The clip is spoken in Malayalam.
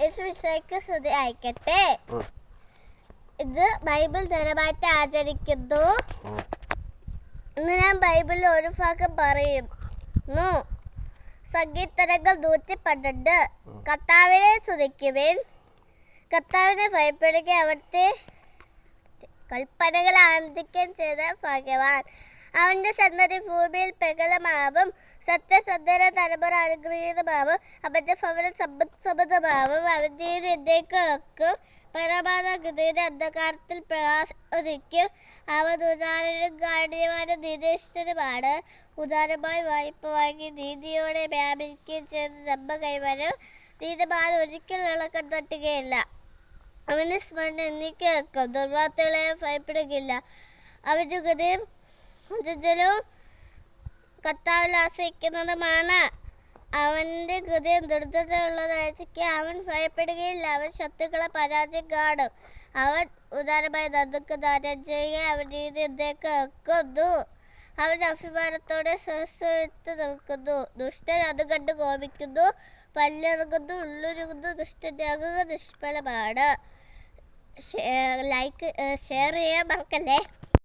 യേശുവിശയ്ക്ക് സ്തുതി അയക്കട്ടെ. ഇത് ബൈബിൾ ദിനമായിട്ട് ആചരിക്കുന്നു. ഇന്ന് ഞാൻ ബൈബിളിൽ ഒരു ഭാഗം പറയുന്നു. സംഗീതങ്ങൾ നൂറ്റി പന്ത്രണ്ട് കർത്താവിനെ സ്തുതിക്കുവിൻ. കർത്താവിനെ ഭയപ്പെടുക അവിടുത്തെ കൽപ്പനകൾ ആനന്ദിക്കാൻ ചെയ്ത ഭഗവാൻ അവന്റെ സന്നദ്ധി ഭൂമിയിൽ പ്രകലമാവും. സത്യസന്ധന തലമുറ അനുഗ്രഹീതമാവും. അവന്റെ ഭവനം സമ്പത്ത് സമൃദ്ധമാവും. അവന്റെ എന്നേക്ക് പരമാനഗതിയുടെ അന്ധകാരത്തിൽ പ്രകാശിക്കും. അവൻ ഉദാഹരണം കാണിയവാനും നീതിഷ്ഠനുമാണ് ഉദാരമായി വായ്പ വാങ്ങി നീതിയോടെ വ്യാപരിക്കുകയും ചെയ്ത് നമ്മ കൈവരും നീതിമാൻ ഒരിക്കലും ഇളക്കം തട്ടുകയില്ല അവന്റെ സ്മരണ എന്നേക്ക് ദുർവാർത്തകളെ ഭയപ്പെടുകയില്ല. അവന്റെ ഗതിയും ജലവും കർത്താവിൽ ആശ്രയിക്കുന്നതുമാണ് അവന്റെ ഹൃദയം ദുരിതമുള്ളതായിരിക്കും അവൻ ഭയപ്പെടുകയില്ല. അവൻ ശത്രുക്കളെ പരാജയം കാണും അവൻ ഉദാരമായി ദുഃഖ ദാനം ചെയ്യുക അവൻ നീതി എന്നേക്ക് വെക്കുന്നു. അവൻ അഭിമാനത്തോടെ സഹസ്രത്ത് നിൽക്കുന്നു. ദുഷ്ടൻ അത് കണ്ട് കോപിക്കുന്നു. പല്ലിറങ്ങുന്നു ഉള്ളുരുങ്ങുന്നു ദുഷ്ടന്റെ നിഷ്ഫലമാണ്. ലൈക്ക് ഷെയർ ചെയ്യാൻ മറക്കല്ലേ?